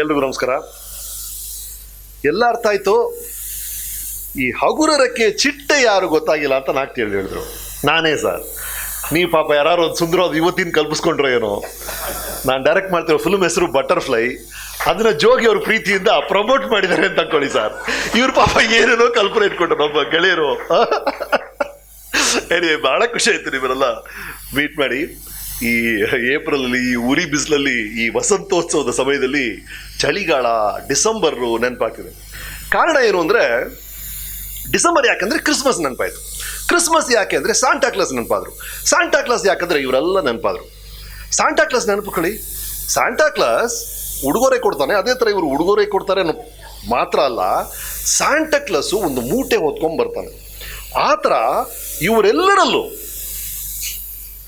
ಎಲ್ರಿಗೂ ನಮಸ್ಕಾರ. ಎಲ್ಲ ಅರ್ಥ ಆಯ್ತು? ಈ ಹಗುರ ರೆಕ್ಕೆ ಚಿಟ್ಟೆ ಯಾರು ಗೊತ್ತಾಗಿಲ್ಲ ಅಂತ ನಾಕ್ ಹೇಳಿ ಹೇಳಿದ್ರು. ನಾನೇ ಸರ್. ನೀವು ಪಾಪ ಯಾರು ಒಂದು ಸುಂದರವಾದ ಇವತ್ತಿನ ಕಲ್ಪಿಸ್ಕೊಂಡ್ರೋ ಏನೋ? ನಾನು ಡೈರೆಕ್ಟ್ ಮಾಡ್ತಿರೋ ಫಿಲ್ಮ್ ಹೆಸರು ಬಟರ್ಫ್ಲೈ ಅದನ್ನ ಜೋಗಿ ಅವ್ರ ಪ್ರೀತಿಯಿಂದ ಪ್ರಮೋಟ್ ಮಾಡಿದ್ದಾರೆ ಅಂತ ಅನ್ಕೊಳ್ಳಿ ಸರ್. ಇವ್ರ ಪಾಪ ಏನೇನೋ ಕಲ್ಪನೆ ಇಟ್ಕೊಂಡ್ರು ನಮ್ಮ ಗೆಳೆಯರು. ಏನೇ ಭಾಳ ಖುಷಿ ಆಯ್ತು ನೀವೆಲ್ಲ ಮೀಟ್ ಮಾಡಿ. ಈ ಏಪ್ರಿಲ್ ಅಲ್ಲಿ ಈ ಉರಿ ಬಿಸಿಲಲ್ಲಿ, ಈ ವಸಂತೋತ್ಸವದ ಸಮಯದಲ್ಲಿ ಚಳಿಗಾಲ ಡಿಸೆಂಬರ್ ನೆನಪಾಗ್ತಿದೆ. ಕಾರಣ ಏನು ಅಂದ್ರೆ, ಡಿಸೆಂಬರ್ ಯಾಕಂದ್ರೆ ಕ್ರಿಸ್ಮಸ್ ನೆನಪಾಯ್ತು. ಕ್ರಿಸ್ಮಸ್ ಯಾಕೆ ಅಂದ್ರೆ ಸಾಂಟಾ ಕ್ಲಾಸ್ ನೆನಪಾದ್ರು. ಸಾಂಟಾ ಕ್ಲಾಸ್ ಯಾಕಂದ್ರೆ ಇವರೆಲ್ಲ ನೆನಪಾದ್ರು. ಸಾಂಟಾ ಕ್ಲಾಸ್ ನೆನಪುಕೊಳ್ಳಿ ಸಾಂಟಾ ಕ್ಲಾಸ್ ಉಡುಗೊರೆ ಕೊಡ್ತಾನೆ, ಅದೇ ಥರ ಇವರು ಉಡುಗೊರೆ ಕೊಡ್ತಾರೆ ಅನ್ನೋ ಮಾತ್ರ ಅಲ್ಲ, ಸಾಂಟಾ ಕ್ಲಾಸು ಒಂದು ಮೂಟೆ ಹೊತ್ಕೊಂಡ್ ಬರ್ತಾನೆ. ಆ ಥರ ಇವರೆಲ್ಲರಲ್ಲೂ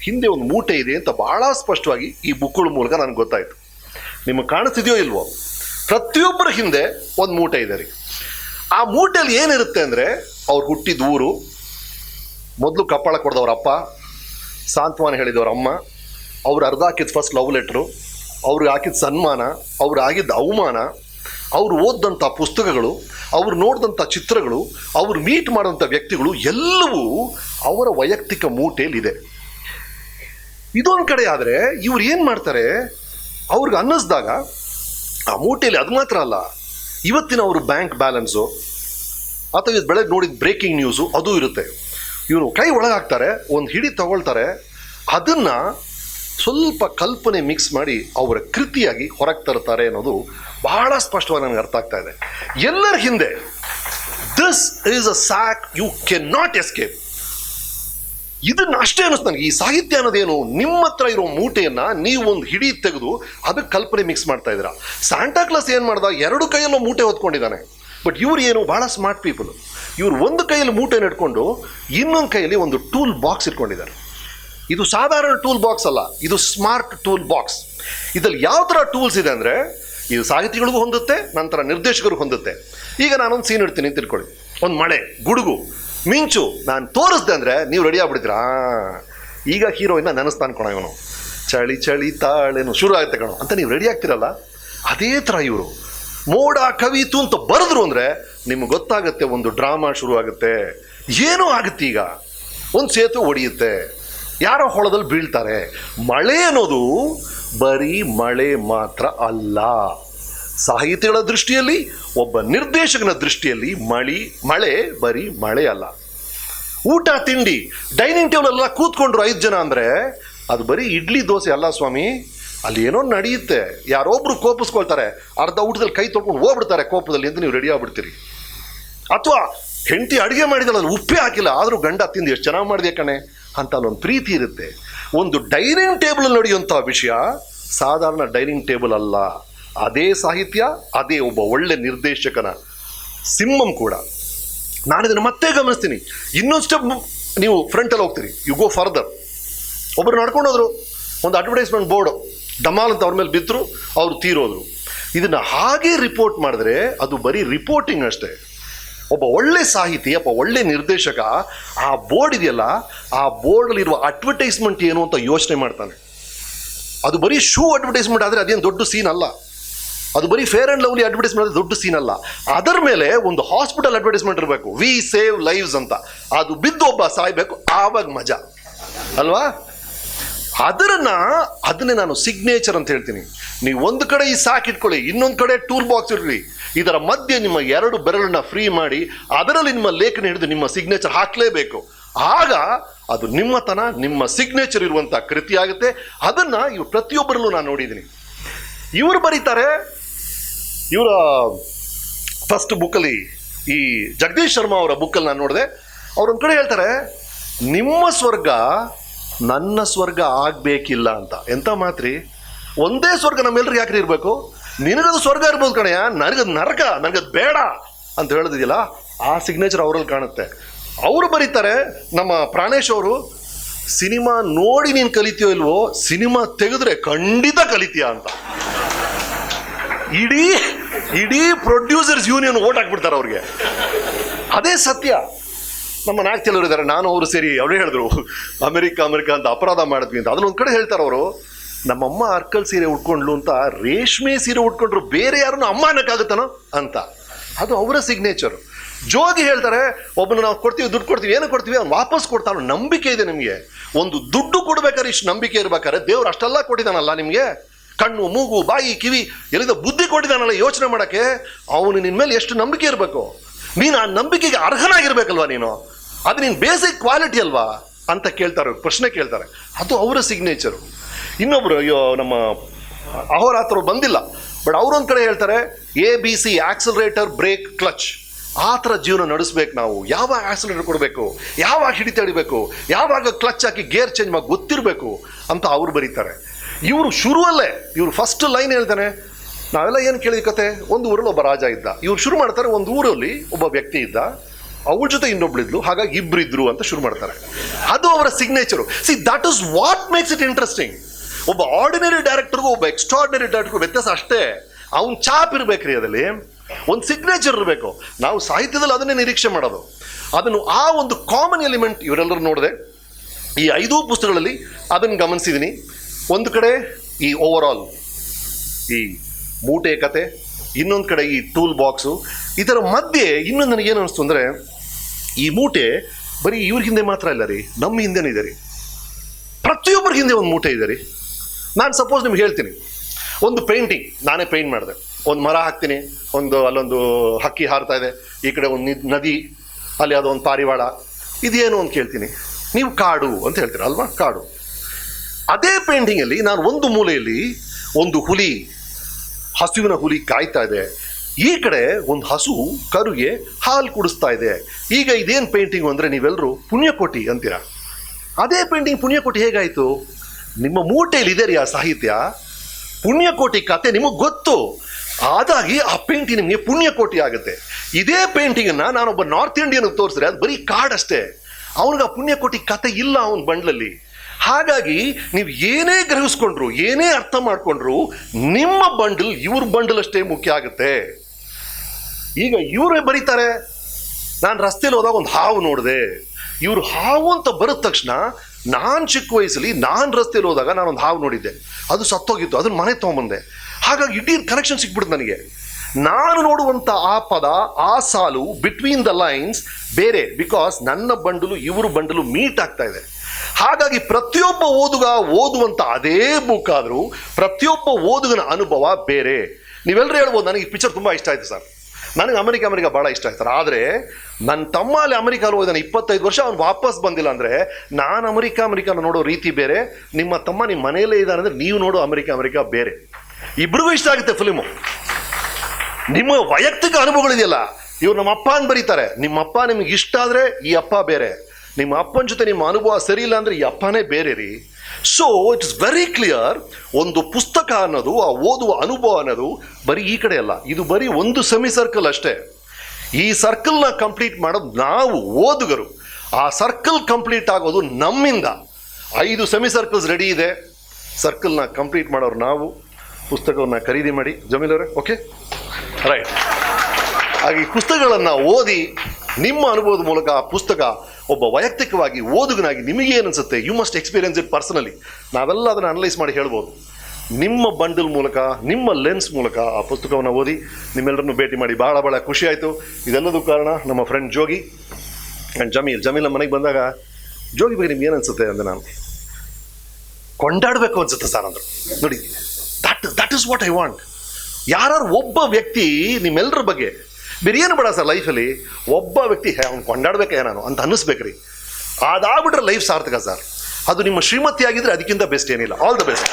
ಹಿಂದೆ ಒಂದು ಮೂಟೆ ಇದೆ ಅಂತ ಬಹಳ ಸ್ಪಷ್ಟವಾಗಿ ಈ ಬುಕ್ಗಳ ಮೂಲಕ ನನಗೆ ಗೊತ್ತಾಯಿತು. ನಿಮಗೆ ಕಾಣಿಸ್ತಿದೆಯೋ ಇಲ್ವೋ? ಪ್ರತಿಯೊಬ್ಬರ ಹಿಂದೆ ಒಂದು ಮೂಟೆ ಇದೆ ರೀ. ಆ ಮೂಟೆಯಲ್ಲಿ ಏನಿರುತ್ತೆ ಅಂದರೆ ಅವ್ರು ಹುಟ್ಟಿದ ಊರು, ಮೊದಲು ಕಪ್ಪಾಳ ಕೊಡ್ದವ್ರ ಅಪ್ಪ, ಸಾಂತ್ವನ ಹೇಳಿದವ್ರ ಅಮ್ಮ, ಅವ್ರು ಅರ್ಧ ಹಾಕಿದ ಫಸ್ಟ್ ಲವ್ ಲೆಟ್ರು ಅವ್ರಿಗೆ ಹಾಕಿದ ಸನ್ಮಾನ, ಅವ್ರು ಆಗಿದ್ದ ಅವಮಾನ, ಅವ್ರು ಓದಿದಂಥ ಪುಸ್ತಕಗಳು, ಅವ್ರು ನೋಡಿದಂಥ ಚಿತ್ರಗಳು, ಅವ್ರು ಮೀಟ್ ಮಾಡಿದಂಥ ವ್ಯಕ್ತಿಗಳು ಎಲ್ಲವೂ ಅವರ ವೈಯಕ್ತಿಕ ಮೂಟೆಯಲ್ಲಿದೆ. ಇದೊಂದು ಕಡೆ ಆದರೆ ಇವ್ರು ಏನು ಮಾಡ್ತಾರೆ, ಅವ್ರಿಗೆ ಅನ್ನಿಸ್ದಾಗ ಆ ಮೂಟೆಯಲ್ಲಿ ಅದು ಮಾತ್ರ ಅಲ್ಲ, ಇವತ್ತಿನ ಅವರು ಬ್ಯಾಂಕ್ ಬ್ಯಾಲೆನ್ಸು, ಅಥವಾ ಇದು ಬೆಳಗ್ಗೆ ನೋಡಿದ ಬ್ರೇಕಿಂಗ್ ನ್ಯೂಸು, ಅದು ಇರುತ್ತೆ. ಇವರು ಕೈ ಒಳಗಾಗ್ತಾರೆ ಒಂದು ಹಿಡಿ ತಗೊಳ್ತಾರೆ, ಅದನ್ನು ಸ್ವಲ್ಪ ಕಲ್ಪನೆ ಮಿಕ್ಸ್ ಮಾಡಿ ಅವರ ಕೃತಿಯಾಗಿ ಹೊರಗೆ ತರ್ತಾರೆ ಅನ್ನೋದು ಬಹಳ ಸ್ಪಷ್ಟವಾಗಿ ನನಗೆ ಅರ್ಥ ಆಗ್ತಾ ಇದೆ. ಎಲ್ಲರ ಹಿಂದೆ this is a sack you can not escape ಇದನ್ನ ಅಷ್ಟೇ ಅನಿಸ್ತು ನನಗೆ. ಈ ಸಾಹಿತ್ಯ ಅನ್ನೋದೇನು, ನಿಮ್ಮ ಹತ್ರ ಇರೋ ಮೂಟೆಯನ್ನ ಒಂದು ಹಿಡಿ ತೆಗೆದು ಅದಕ್ಕೆ ಕಲ್ಪನೆ ಮಿಕ್ಸ್ ಮಾಡ್ತಾ ಇದ್ದೀರಾ. ಸ್ಯಾಂಟಾ ಕ್ಲಾಸ್ ಏನು ಮಾಡ್ದ? ಎರಡು ಕೈಯಲ್ಲೂ ಮೂಟೆ ಹೊತ್ಕೊಂಡಿದ್ದಾನೆ. ಬಟ್ ಇವ್ರು ಏನು, ಭಾಳ ಸ್ಮಾರ್ಟ್ ಪೀಪಲ್ ಇವ್ರು ಒಂದು ಕೈಯಲ್ಲಿ ಮೂಟೆ ಇಟ್ಕೊಂಡು ಇನ್ನೊಂದು ಕೈಯಲ್ಲಿ ಒಂದು ಟೂಲ್ ಬಾಕ್ಸ್ ಇಟ್ಕೊಂಡಿದ್ದಾರೆ. ಇದು ಸಾಧಾರಣ ಟೂಲ್ ಬಾಕ್ಸ್ ಅಲ್ಲ, ಇದು ಸ್ಮಾರ್ಟ್ ಟೂಲ್ ಬಾಕ್ಸ್ ಇದರಲ್ಲಿ ಯಾವ ಥರ ಟೂಲ್ಸ್ ಇದೆ ಅಂದರೆ, ಇದು ಸಾಹಿತಿಗಳಿಗೂ ಹೊಂದುತ್ತೆ, ನಂತರ ನಿರ್ದೇಶಕರು ಹೊಂದುತ್ತೆ. ಈಗ ನಾನೊಂದು ಸೀನ್ ಇಡ್ತೀನಿ, ತಿಳ್ಕೊಳ್ಳಿ. ಒಂದು ಮಳೆ, ಗುಡುಗು. ಮಿಂಚು, ನಾನು ತೋರಿಸ್ದೆ ಅಂದರೆ ನೀವು ರೆಡಿ ಆಗ್ಬಿಡ್ತೀರಾ? ಈಗ ಹೀರೋಯಿನ್ನ ನೆನೆಸ್ತಾನೆ ಕಣ ಇವನು. ಚಳಿ ಚಳಿ, ತಾಳೇನು ಶುರು ಆಗುತ್ತೆ ಕಣೋ. ಅಂತ ನೀವು ರೆಡಿ ಆಗ್ತಿರಲ್ಲ? ಅದೇ ಥರ ಇವರು. ಮೋಡ ಕವಿತು ಅಂತ ಬರೆದ್ರು ಅಂದರೆ ನಿಮ್ಗೆ ಗೊತ್ತಾಗುತ್ತೆ ಒಂದು ಡ್ರಾಮಾ ಶುರು ಆಗುತ್ತೆ. ಏನೂ ಆಗುತ್ತೆ ಈಗ. ಒಂದು ಸೇತುವೆ ಒಡೆಯುತ್ತೆ. ಯಾರೋ ಹೊಳದಲ್ಲಿ ಬೀಳ್ತಾರೆ. ಮಳೆ ಅನ್ನೋದು ಬರೀ ಮಳೆ ಮಾತ್ರ ಅಲ್ಲ. ಸಾಹಿತಿಗಳ ದೃಷ್ಟಿಯಲ್ಲಿ, ಒಬ್ಬ ನಿರ್ದೇಶಕನ ದೃಷ್ಟಿಯಲ್ಲಿ ಮಳಿ, ಮಳೆ ಬರೀ ಮಳೆ ಅಲ್ಲ ಊಟ, ತಿಂಡಿ, ಡೈನಿಂಗ್ ಟೇಬಲ್ ಎಲ್ಲ ಕೂತ್ಕೊಂಡ್ರು ಐದು ಜನ ಅಂದರೆ ಅದು ಬರೀ ಇಡ್ಲಿ, ದೋಸೆ ಅಲ್ಲ ಸ್ವಾಮಿ. ಅಲ್ಲಿ ಏನೋ ನಡೆಯುತ್ತೆ. ಯಾರೊಬ್ರು ಕೋಪಿಸ್ಕೊಳ್ತಾರೆ. ಅರ್ಧ ಊಟದಲ್ಲಿ ಕೈ ತೊಳ್ಕೊಂಡು ಹೋಗ್ಬಿಡ್ತಾರೆ ಕೋಪದಲ್ಲಿ ಅಂತ ನೀವು ರೆಡಿ ಆಗ್ಬಿಡ್ತೀರಿ. ಅಥವಾ ಹೆಂಡತಿ ಅಡುಗೆ ಮಾಡಿದಲ್ಲ ಅದು ಉಪ್ಪೇ ಹಾಕಿಲ್ಲ, ಆದರೂ ಗಂಡ ತಿಂದು ಎಷ್ಟು ಚೆನ್ನಾಗಿ ಮಾಡಿದೆ ಕಣೆ? ಅಂತ ಅಲ್ಲೊಂದು ಪ್ರೀತಿ ಇರುತ್ತೆ. ಒಂದು ಡೈನಿಂಗ್ ಟೇಬಲ್ ನಡೆಯುವಂಥ ವಿಷಯ ಸಾಧಾರಣ ಡೈನಿಂಗ್ ಟೇಬಲ್ ಅಲ್ಲ. ಅದೇ ಸಾಹಿತ್ಯ, ಅದೇ ಒಬ್ಬ ಒಳ್ಳೆ ನಿರ್ದೇಶಕನ ಸಿಂಹಂ ಕೂಡ. ನಾನು ಇದನ್ನು ಮತ್ತೆ ಗಮನಿಸ್ತೀನಿ. ಇನ್ನೊಂದು ಸ್ಟೆಪ್ ನೀವು ಫ್ರಂಟಲ್ಲಿ ಹೋಗ್ತೀರಿ. ಯು ಗೋ ಫರ್ದರ್ ಒಬ್ಬರು ನಡ್ಕೊಂಡೋದ್ರು, ಒಂದು ಅಡ್ವರ್ಟೈಸ್ಮೆಂಟ್ ಬೋರ್ಡು ಡಮಾಲ್ ಅಂತ ಅವ್ರ ಮೇಲೆ ಬಿದ್ದರು ಅವರು ತೀರೋದ್ರು. ಇದನ್ನು ಹಾಗೆ ರಿಪೋರ್ಟ್ ಮಾಡಿದ್ರೆ ಅದು ಬರೀ ರಿಪೋರ್ಟಿಂಗ್ ಅಷ್ಟೇ. ಒಬ್ಬ ಒಳ್ಳೆ ಸಾಹಿತಿ, ಒಬ್ಬ ಒಳ್ಳೆ ನಿರ್ದೇಶಕ, ಆ ಬೋರ್ಡ್ ಇದೆಯಲ್ಲ, ಆ ಬೋರ್ಡಲ್ಲಿರುವ ಅಡ್ವರ್ಟೈಸ್ಮೆಂಟ್ ಏನು ಅಂತ ಯೋಚನೆ ಮಾಡ್ತಾನೆ. ಅದು ಬರೀ ಶೂ ಅಡ್ವರ್ಟೈಸ್ಮೆಂಟ್ ಆದರೆ ಅದೇನು ದೊಡ್ಡ ಸೀನ್ ಅಲ್ಲ. ಅದು ಬರೀ ಫೇರ್ ಆ್ಯಂಡ್ ಲವ್ಲಿ ಅಡ್ವರ್ಟೈಸ್ಮೆಂಟ್ ದೊಡ್ಡ ಸೀನ್ ಅಲ್ಲ. ಅದರ ಮೇಲೆ ಒಂದು ಹಾಸ್ಪಿಟಲ್ ಅಡ್ವರ್ಟೈಸ್ಮೆಂಟ್ ಇರಬೇಕು. ವಿ ಸೇವ್ ಲೈವ್ಸ್ ಅಂತ. ಅದು ಬಿದ್ದು ಒಬ್ಬ ಸಾಯ್ಬೇಕು, ಆವಾಗ ಮಜಾ. ಅಲ್ವಾ? ಅದರನ್ನ, ಅದನ್ನೇ ನಾನು ಸಿಗ್ನೇಚರ್ ಅಂತ ಹೇಳ್ತೀನಿ. ನೀವು ಒಂದು ಕಡೆ ಈ ಸಾಕ್ ಇಟ್ಕೊಳ್ಳಿ, ಇನ್ನೊಂದು ಕಡೆ ಟೂಲ್ ಬಾಕ್ಸ್ ಇರಲಿ. ಇದರ ಮಧ್ಯೆ ನಿಮ್ಮ ಎರಡು ಬೆರಳನ್ನ ಫ್ರೀ ಮಾಡಿ, ಅದರಲ್ಲಿ ನಿಮ್ಮ ಲೇಖನ ಹಿಡಿದು ನಿಮ್ಮ ಸಿಗ್ನೇಚರ್ ಹಾಕಲೇಬೇಕು. ಆಗ ಅದು ನಿಮ್ಮತನ, ನಿಮ್ಮ ಸಿಗ್ನೇಚರ್ ಇರುವಂಥ ಕೃತಿ ಆಗುತ್ತೆ. ಅದನ್ನ ಇವು ಪ್ರತಿಯೊಬ್ಬರಲ್ಲೂ ನಾನು ನೋಡಿದ್ದೀನಿ. ಇವರು ಬರೀತಾರೆ ಇವರ ಫಸ್ಟ್ ಬುಕ್ಕಲ್ಲಿ ಈ ಜಗದೀಶ್ ಶರ್ಮಾ ಅವರ ಬುಕ್ಕಲ್ಲಿ ನಾನು ನೋಡಿದೆ ಅವ್ರೊಂದು ಕಡೆ ಹೇಳ್ತಾರೆ, ನಿಮ್ಮ ಸ್ವರ್ಗ ನನ್ನ ಸ್ವರ್ಗ ಆಗಬೇಕಿಲ್ಲ ಅಂತ. ಎಂತ ಮಾತ್ರಿ? ಒಂದೇ ಸ್ವರ್ಗ ನಮ್ಮೆಲ್ಲರಿಗೆ ಯಾಕ್ರಿ ಇರಬೇಕು? ನಿನಗದು ಸ್ವರ್ಗ ಇರ್ಬೋದು ಕಣಯ್ಯ, ನನಗದು ನರಕ, ನನಗದು ಬೇಡ ಅಂತ ಹೇಳಿದಿದೆಯಲ್ಲ, ಆ ಸಿಗ್ನೇಚರ್ ಅವರಲ್ಲಿ ಕಾಣುತ್ತೆ. ಅವರು ಬರೀತಾರೆ, ನಮ್ಮ ಪ್ರಾಣೇಶ್ ಅವರು, ಸಿನಿಮಾ ನೋಡಿ ನೀನು ಕಲಿತೀಯೋ ಇಲ್ವೋ, ಸಿನಿಮಾ ತೆಗೆದ್ರೆ ಖಂಡಿತ ಕಲಿತೀಯ ಅಂತ. ಇಡೀ ಇಡೀ ಪ್ರೊಡ್ಯೂಸರ್ಸ್ ಯೂನಿಯನ್ ಓಟ್ ಹಾಕ್ಬಿಡ್ತಾರೆ ಅವ್ರಿಗೆ. ಅದೇ ಸತ್ಯ. ನಮ್ಮ ನಾಲ್ಕು ಕೆಲವರು ಇದ್ದಾರೆ, ನಾನು ಅವರು ಸೇರಿ ಅವರೇ ಹೇಳಿದ್ರು, ಅಮೆರಿಕ ಅಮೆರಿಕ ಅಂತ ಅಪರಾಧ ಮಾಡಿದ್ವಿ ಅಂತ. ಅದನ್ನೊಂದು ಕಡೆ ಹೇಳ್ತಾರೆ ಅವರು, ನಮ್ಮಮ್ಮ ಅರ್ಕಲ್ ಸೀರೆ ಉಟ್ಕೊಂಡ್ಲು ಅಂತ ರೇಷ್ಮೆ ಸೀರೆ ಉಟ್ಕೊಂಡ್ರು ಬೇರೆ ಯಾರನ್ನು ಅಮ್ಮ ಅನ್ನಕ್ಕಾಗುತ್ತಾನೋ ಅಂತ. ಅದು ಅವರ ಸಿಗ್ನೇಚರ್ ಜೋಗಿ ಹೇಳ್ತಾರೆ, ಒಬ್ಬನ ನಾವು ಕೊಡ್ತೀವಿ, ದುಡ್ಡು ಕೊಡ್ತೀವಿ, ಏನು ಕೊಡ್ತೀವಿ, ಅವ್ನು ವಾಪಸ್ ಕೊಡ್ತಾನೋ? ನಂಬಿಕೆ ಇದೆ ನಿಮಗೆ. ಒಂದು ದುಡ್ಡು ಕೊಡ್ಬೇಕಾದ್ರೆ ಇಷ್ಟು ನಂಬಿಕೆ ಇರ್ಬೇಕಾದ್ರೆ ದೇವ್ರು ಅಷ್ಟೆಲ್ಲ ಕೊಟ್ಟಿದ್ದಾನಲ್ಲ ನಿಮಗೆ? ಕಣ್ಣು, ಮೂಗು, ಬಾಯಿ, ಕಿವಿ ಎಲ್ಲಿಂದ ಬುದ್ಧಿ ಕೊಟ್ಟಿದ್ದಾನಲ್ಲ ಯೋಚನೆ ಮಾಡೋಕ್ಕೆ? ಅವನು ನಿನ್ನ ಮೇಲೆ ಎಷ್ಟು ನಂಬಿಕೆ ಇರಬೇಕು? ನೀನು ಆ ನಂಬಿಕೆಗೆ ಅರ್ಹನಾಗಿರ್ಬೇಕಲ್ವಾ ನೀನು? ಅದು ನಿನ್ನ ಬೇಸಿಕ್ ಕ್ವಾಲಿಟಿ ಅಲ್ವಾ? ಅಂತ ಕೇಳ್ತಾರೆ, ಪ್ರಶ್ನೆ ಕೇಳ್ತಾರೆ. ಅದು ಅವರ ಸಿಗ್ನೇಚರು ಇನ್ನೊಬ್ಬರು ಅಯ್ಯೋ, ನಮ್ಮ ಅಹೋರಾತ್ರ ಬಂದಿಲ್ಲ. ಬಟ್ ಅವರೊಂದು ಕಡೆ ಹೇಳ್ತಾರೆ A B C accelerator brake clutch ಆ ಥರ ಜೀವನ ನಡೆಸ್ಬೇಕು ನಾವು. ಯಾವಾಗ ಆಕ್ಸಲೇಟರ್ ಕೊಡಬೇಕು? ಯಾವಾಗ ಹಿಡಿತ ಹಿಡಿಬೇಕು? ಯಾವಾಗ ಕ್ಲಚ್ ಹಾಕಿ ಗೇರ್ ಚೇಂಜ್ ಮಾಡಿ ಗೊತ್ತಿರಬೇಕು? ಅಂತ ಅವ್ರು ಬರೀತಾರೆ. ಇವರು ಶುರುವಲ್ಲೇ, ಇವರು ಫಸ್ಟ್ ಲೈನ್ ಹೇಳ್ತಾನೆ, ನಾವೆಲ್ಲ ಏನು ಕೇಳಿದ ಕತೆ? ಒಂದು ಊರಲ್ಲಿ ಒಬ್ಬ ರಾಜ ಇದ್ದ. ಇವ್ರು ಶುರು ಮಾಡ್ತಾರೆ, ಒಂದು ಊರಲ್ಲಿ ಒಬ್ಬ ವ್ಯಕ್ತಿ ಇದ್ದ. ಅವಳ ಜೊತೆ ಇನ್ನೊಬ್ಳಿದ್ಲು ಹಾಗಾಗಿ ಇಬ್ಬರಿದ್ರು ಅಂತ ಶುರು ಮಾಡ್ತಾರೆ. ಅದು ಅವರ signature see that is what makes it interesting ಒಬ್ಬ ಆರ್ಡಿನರಿ ಡೈರೆಕ್ಟರ್ಗೂ ಒಬ್ಬ ಎಕ್ಸ್ಟ್ರಾರ್ಡಿನರಿ ಡೈರೆಕ್ಟರ್ಗೂ ವ್ಯತ್ಯಾಸ ಅಷ್ಟೇ. ಅವ್ನ ಚಾಪ್ ಇರಬೇಕ್ರಿ ಅದರಲ್ಲಿ. ಒಂದು ಸಿಗ್ನೇಚರ್ ಇರಬೇಕು. ನಾವು ಸಾಹಿತ್ಯದಲ್ಲಿ ಅದನ್ನೇ ನಿರೀಕ್ಷೆ ಮಾಡೋದು. ಅದನ್ನು ಆ ಒಂದು ಕಾಮನ್ ಎಲಿಮೆಂಟ್ ಇವರೆಲ್ಲರೂ ನೋಡಿದೆ. ಈ ಐದೂ ಪುಸ್ತಕಗಳಲ್ಲಿ ಅದನ್ನು ಗಮನಿಸಿದ್ದೀನಿ ಒಂದು ಕಡೆ ಈ ಓವರ್ ಆಲ್ ಈ ಮೂಟೆ ಕತೆ, ಇನ್ನೊಂದು ಕಡೆ ಈ ಟೂಲ್ ಬಾಕ್ಸು ಇದರ ಮಧ್ಯೆ ಇನ್ನೊಂದು ನನಗೇನು ಅನಿಸ್ತು ಅಂದರೆ, ಈ ಮೂಟೆ ಬರೀ ಇವ್ರ ಹಿಂದೆ ಮಾತ್ರ ಇಲ್ಲ ರೀ, ನಮ್ಮ ಹಿಂದೆನೂ ಇದೆ ರೀ. ಪ್ರತಿಯೊಬ್ಬರ ಹಿಂದೆ ಒಂದು ಮೂಟೆ ಇದೆ ರೀ. ನಾನು ಸಪೋಸ್ ನಿಮ್ಗೆ ಹೇಳ್ತೀನಿ, ಒಂದು ಪೇಂಟಿಂಗ್ ನಾನೇ ಪೇಂಟ್ ಮಾಡಿದೆ. ಒಂದು ಮರ ಹಾಕ್ತೀನಿ, ಒಂದು ಅಲ್ಲೊಂದು ಹಕ್ಕಿ ಹಾರ್ತಾ ಇದೆ, ಈ ಕಡೆ ಒಂದು ನಿದ್- ಅಲ್ಲಿ ಅದೊಂದು ಪಾರಿವಾಳ, ಇದೇನು ಅಂತ ಕೇಳ್ತೀನಿ. ನೀವು ಕಾಡು ಅಂತ ಹೇಳ್ತೀರ ಅಲ್ವಾ? ಕಾಡು. ಅದೇ ಪೇಂಟಿಂಗಲ್ಲಿ ನಾನು ಒಂದು ಮೂಲೆಯಲ್ಲಿ ಒಂದು ಹುಲಿ, ಹಸುವಿನ ಹುಲಿ ಕಾಯ್ತಾ ಇದೆ. ಈ ಕಡೆ ಒಂದು ಹಸು ಕರುಗೆ ಹಾಲು ಕುಡಿಸ್ತಾ ಇದೆ. ಈಗ ಇದೇನು ಪೇಂಟಿಂಗ್ ಅಂದರೆ ನೀವೆಲ್ಲರೂ ಪುಣ್ಯಕೋಟಿ ಅಂತೀರ? ಅದೇ ಪೇಂಟಿಂಗ್ ಪುಣ್ಯಕೋಟಿ ಹೇಗಾಯಿತು? ನಿಮ್ಮ ಮೂಟೆಯಲ್ಲಿ ಇದೆ ರೀ ಆ ಸಾಹಿತ್ಯ? ಪುಣ್ಯಕೋಟಿ ಕತೆ ನಿಮಗೆ ಗೊತ್ತು. ಆದಾಗಿ ಆ ಪೇಂಟಿಂಗ್ ನಿಮಗೆ ಪುಣ್ಯಕೋಟಿ ಆಗುತ್ತೆ. ಇದೇ ಪೇಂಟಿಂಗನ್ನು ನಾನೊಬ್ಬ ನಾರ್ತ್ ಇಂಡಿಯನ್ಗೆ ತೋರಿಸಿದ್ರೆ ಅದು ಬರೀ ಕಾಡಷ್ಟೇ. ಅವನಿಗೆ ಆ ಪುಣ್ಯಕೋಟಿ ಕತೆ ಇಲ್ಲ ಅವನ ಬಂಡ್ಲಲ್ಲಿ. ಹಾಗಾಗಿ ನೀವು ಏನೇ ಗ್ರಹಿಸ್ಕೊಂಡ್ರು, ಏನೇ ಅರ್ಥ ಮಾಡಿಕೊಂಡ್ರು, ನಿಮ್ಮ ಬಂಡಲ್ ಇವ್ರ ಬಂಡಲ್ ಅಷ್ಟೇ ಮುಖ್ಯ ಆಗುತ್ತೆ. ಈಗ ಇವರೇ ಬರೀತಾರೆ. ನಾನು ರಸ್ತೆಯಲ್ಲಿ ಹೋದಾಗ ಒಂದು ಹಾವು ನೋಡಿದೆ. ಇವರು ಹಾವು ಅಂತ ಬರದ ತಕ್ಷಣ ನಾನು ಚಿಕ್ಕ ವಯಸ್ಸಲ್ಲಿ ನಾನು ರಸ್ತೆಯಲ್ಲಿ ಹೋದಾಗ ನಾನೊಂದು ಹಾವು ನೋಡಿದ್ದೆ. ಅದು ಸತ್ತೋಗಿತ್ತು ಅದನ್ನ ಮನೆ ತೊಗೊಂಬಂದೆ. ಹಾಗಾಗಿ ಇಡೀ ಕನೆಕ್ಷನ್ ಸಿಕ್ಬಿಡ್ತು ನನಗೆ. ನಾನು ನೋಡುವಂಥ ಆ ಪದ, ಆ ಸಾಲು ಬಿಟ್ವೀನ್ ದ ಲೈನ್ಸ್ ಬೇರೆ ಬಿಕಾಸ್ ನನ್ನ ಬಂಡಲು ಇವರು ಬಂಡಲು ಮೀಟ್ ಆಗ್ತಾ ಇದೆ. ಹಾಗಾಗಿ ಪ್ರತಿಯೊಬ್ಬ ಓದುಗ ಓದುವಂಥ ಅದೇ ಬುಕ್ ಆದರೂ ಪ್ರತಿಯೊಬ್ಬ ಓದುಗನ ಅನುಭವ ಬೇರೆ. ನೀವೆಲ್ಲರೂ ಹೇಳ್ಬೋದು, ನನಗೆ ಈ ಪಿಕ್ಚರ್ ತುಂಬ ಇಷ್ಟ ಆಯ್ತು ಸರ್. ನನಗೆ ಅಮೆರಿಕ ಅಮೆರಿಕ ಭಾಳ ಇಷ್ಟ ಆಯ್ತಾರೆ ಆದರೆ ನನ್ನ ತಮ್ಮ ಅಲ್ಲಿ ಅಮೆರಿಕಾಲ್ ಹೋಗಿದ್ದಾನೆ ಇಪ್ಪತ್ತೈದು ವರ್ಷ, ಅವ್ನು ವಾಪಸ್ ಬಂದಿಲ್ಲ ಅಂದರೆ ನಾನು ಅಮೆರಿಕ, ಅಮೆರಿಕನ ನೋಡೋ ರೀತಿ ಬೇರೆ, ನಿಮ್ಮ ತಮ್ಮ ನಿಮ್ಮ ಮನೆಯಲ್ಲೇ ಇದ್ದಾನೆ ಅಂದರೆ ನೀವು ನೋಡೋ ಅಮೆರಿಕ ಅಮೆರಿಕ ಬೇರೆ. ಇಬ್ಬರಿಗೂ ಇಷ್ಟ ಆಗುತ್ತೆ ಫಿಲಿಮು ನಿಮ್ಮ ವೈಯಕ್ತಿಕ ಅನುಭವಗಳಿದೆಯಲ್ಲ, ಇವ್ರು ನಮ್ಮ ಅಪ್ಪ ಅಂತ ಬರೀತಾರೆ. ನಿಮ್ಮ ಅಪ್ಪ ನಿಮ್ಗೆ ಇಷ್ಟ ಆದರೆ ಈ ಅಪ್ಪ ಬೇರೆ. ನಿಮ್ಮ ಅಪ್ಪನ ಜೊತೆ ನಿಮ್ಮ ಅನುಭವ ಸರಿ ಇಲ್ಲ ಅಂದರೆ ಈ ಅಪ್ಪನೇ ಬೇರೆ ರೀ. So it is very clear ಒಂದು ಪುಸ್ತಕ ಅನ್ನೋದು, ಆ ಓದುವ ಅನುಭವ ಅನ್ನೋದು ಬರೀ ಈ ಕಡೆ ಅಲ್ಲ. ಇದು ಬರೀ ಒಂದು ಸೆಮಿ ಸರ್ಕಲ್ ಅಷ್ಟೇ. ಈ ಸರ್ಕಲ್ನ ಕಂಪ್ಲೀಟ್ ಮಾಡೋದು ನಾವು ಓದುಗರು. ಆ ಸರ್ಕಲ್ ಕಂಪ್ಲೀಟ್ ಆಗೋದು ನಮ್ಮಿಂದ. ಐದು ಸೆಮಿ ಸರ್ಕಲ್ಸ್ ರೆಡಿ ಇದೆ ಸರ್ಕಲ್ನ ಕಂಪ್ಲೀಟ್ ಮಾಡೋರು ನಾವು. ಪುಸ್ತಕವನ್ನು ಖರೀದಿ ಮಾಡಿ. ಜಮೀಲ್ ಓಕೆ ರೈಟ್ ಹಾಗೆ ಈ ಪುಸ್ತಕಗಳನ್ನು ಓದಿ ನಿಮ್ಮ ಅನುಭವದ ಮೂಲಕ ಆ ಪುಸ್ತಕ ಒಬ್ಬ ವೈಯಕ್ತಿಕವಾಗಿ ಓದುಗನಾಗಿ ನಿಮಗೆ ಅನ್ಸುತ್ತೆ you must experience it personally ನಾವೆಲ್ಲ ಅದನ್ನು ಅನಲೈಸ್ ಮಾಡಿ ಹೇಳ್ಬೋದು. ನಿಮ್ಮ ಬಂಡಲ್ ಮೂಲಕ, ನಿಮ್ಮ ಲೆನ್ಸ್ ಮೂಲಕ ಆ ಪುಸ್ತಕವನ್ನು ಓದಿ ನಿಮ್ಮೆಲ್ಲರನ್ನು ಭೇಟಿ ಮಾಡಿ. ಭಾಳ ಭಾಳ ಖುಷಿ ಆಯಿತು. ಇದೆಲ್ಲದೂ ಕಾರಣ ನಮ್ಮ ಫ್ರೆಂಡ್ ಜೋಗಿ ಆ್ಯಂಡ್ ಜಮೀಲ್. ಜಮೀಲ್ ಮನೆಗೆ ಬಂದಾಗ, ಜೋಗಿ ಬಗ್ಗೆ ನಿಮ್ಗೆ ಏನು ಅಂದರೆ ಅಂದೆ ನಾನು. ಕೊಂಡಾಡಬೇಕು ಅನಿಸುತ್ತೆ ಸರ್ ಅಂದರು. ನೋಡಿ that that is what I want ಯಾರು ಒಬ್ಬ ವ್ಯಕ್ತಿ ನಿಮ್ಮೆಲ್ಲರ ಬಗ್ಗೆ ಬೇರೆ ಏನು ಬೇಡ ಸರ್ ಲೈಫಲ್ಲಿ ಒಬ್ಬ ವ್ಯಕ್ತಿ ಅವ್ನು ಕೊಂಡಾಡ್ಬೇಕೇ ನಾನು ಅಂತ ಅನ್ನಿಸ್ಬೇಕ್ರಿ. ಅದಾಗ್ಬಿಟ್ರೆ ಲೈಫ್ ಸಾರ್ಥಕ ಸರ್. ಅದು ನಿಮ್ಮ ಶ್ರೀಮತಿ ಆಗಿದ್ರೆ ಅದಕ್ಕಿಂತ ಬೆಸ್ಟ್ ಏನಿಲ್ಲ. All the best